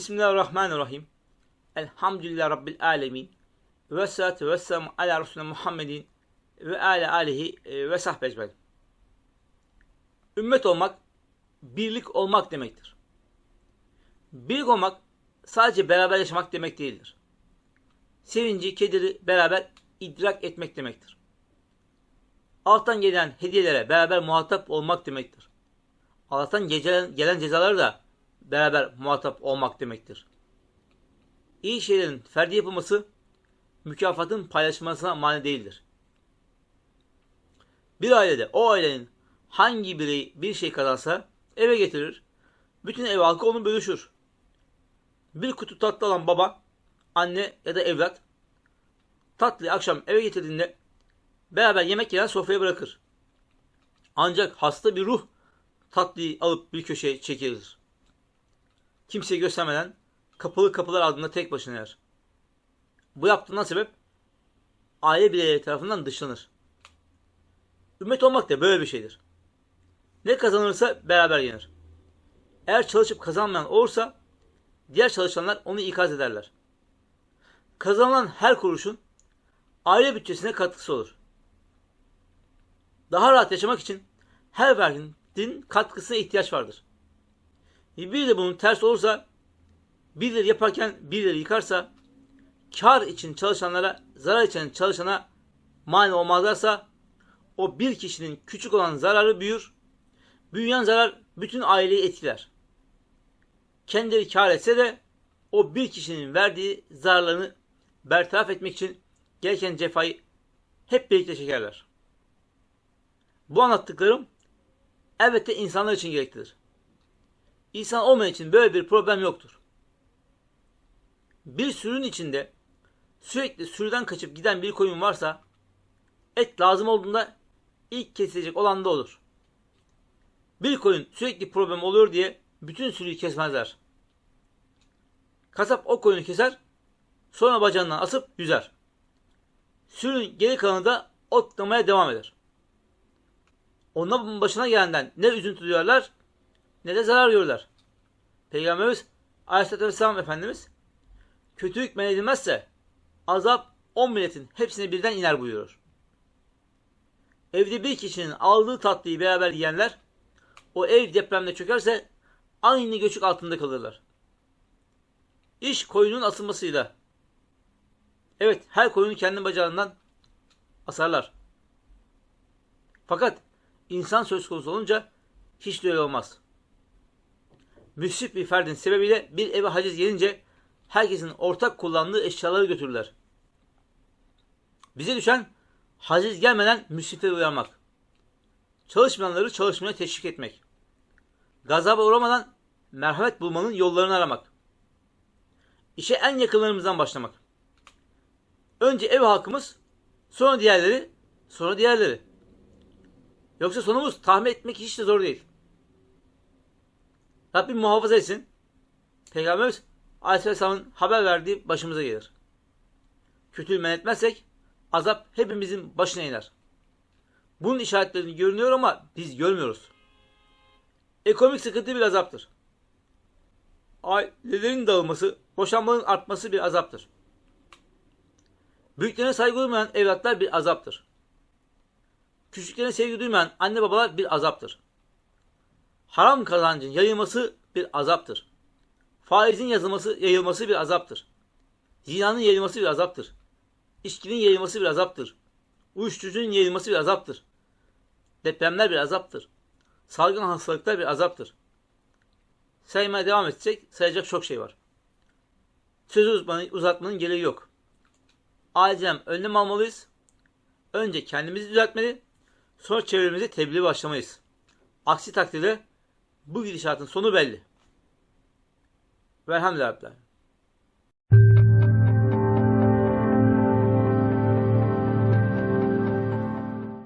Bismillahirrahmanirrahim. Elhamdülillah Rabbil alemin. Ve salatu ve selamu ala Resulüne Muhammedin ve ala alihi e, ve sahbe. Ümmet olmak, birlik olmak demektir. Birlik olmak sadece beraber yaşamak demek değildir. Sevinci, kederi beraber idrak etmek demektir. Alttan gelen hediyelere beraber muhatap olmak demektir. Allah'tan gelen, gelen cezaları da beraber muhatap olmak demektir. İyi şeylerin ferdi yapılması mükafatın paylaşılmasına mani değildir. Bir ailede o ailenin hangi bireyi bir şey kazansa eve getirir, bütün ev halkı onu bölüşür. Bir kutu tatlı alan baba, anne ya da evlat tatlıyı akşam eve getirdiğinde beraber yemek yiyen sofraya bırakır. Ancak hasta bir ruh tatlıyı alıp bir köşeye çekilir. Kimseye göstermeden kapalı kapılar ardında tek başına yer. Bu yaptığından sebep aile bireyleri tarafından dışlanır. Ümmet olmak da böyle bir şeydir. Ne kazanırsa beraber yenir. Eğer çalışıp kazanmayan olursa diğer çalışanlar onu ikaz ederler. Kazanılan her kuruşun aile bütçesine katkısı olur. Daha rahat yaşamak için her ferdin katkısına ihtiyaç vardır. Bir de bunun ters olursa birileri yaparken birileri yıkarsa kar için çalışanlara zarar için çalışana mani olmazlarsa o bir kişinin küçük olan zararı büyür. Büyüyen zarar bütün aileyi etkiler. Kendileri kar etse de o bir kişinin verdiği zararlarını bertaraf etmek için gereken cefayı hep birlikte çekerler. Bu anlattıklarım elbette insanlar için gereklidir. İnsan olmayan için böyle bir problem yoktur. Bir sürünün içinde sürekli sürüden kaçıp giden bir koyun varsa et lazım olduğunda ilk kesilecek olan da olur. Bir koyun sürekli problem oluyor diye bütün sürüyü kesmezler. Kasap o koyunu keser, sonra bacağından asıp yüzer. Sürünün geri kalanı da otlamaya devam eder. Onların başına gelenden ne üzüntü duyarlar ne de zarar görürler. Peygamberimiz Aleyhisselatü Vesselam Efendimiz kötülük men edilmezse azap on milletin hepsine birden iner buyuruyor. Evde bir kişinin aldığı tatlıyı beraber yiyenler o ev depremde çökerse aynı göçük altında kalırlar. İş koyunun asılmasıyla. Evet her koyunu kendi bacağından asarlar. Fakat insan söz konusu olunca hiç de öyle olmaz. Müsrif bir ferdin sebebiyle bir eve haciz gelince herkesin ortak kullandığı eşyaları götürürler. Bize düşen haciz gelmeden müsrifleri uyarmak. Çalışmayanları çalışmaya teşvik etmek. Gazaba uğramadan merhamet bulmanın yollarını aramak. İşe en yakınlarımızdan başlamak. Önce ev halkımız, sonra diğerleri, sonra diğerleri. Yoksa sonumuz tahmin etmek hiç de zor değil. Rabbim muhafaza etsin. Peygamberimiz Aleyhisselam'ın haber verdiği başımıza gelir. Kötülüğü men etmezsek azap hepimizin başına iner. Bunun işaretlerini görünüyor ama biz görmüyoruz. Ekonomik sıkıntı bir azaptır. Ailelerin dağılması, boşanmanın artması bir azaptır. Büyüklerine saygı duymayan evlatlar bir azaptır. Küçüklerine sevgi duymayan anne babalar bir azaptır. Haram kazancın yayılması bir azaptır. Faizin yazılması, yayılması bir azaptır. Zinanın yayılması bir azaptır. İçkinin yayılması bir azaptır. Uyuşturucunun yayılması bir azaptır. Depremler bir azaptır. Salgın hastalıklar bir azaptır. Saymaya devam edecek, sayacak çok şey var. Sözü uzmanı, uzatmanın gereği yok. Acilen önlem almalıyız. Önce kendimizi düzeltmeli, sonra çevremizi tebliğ başlamayız. Aksi takdirde bu gidişatın sonu belli. Velhamdülillah.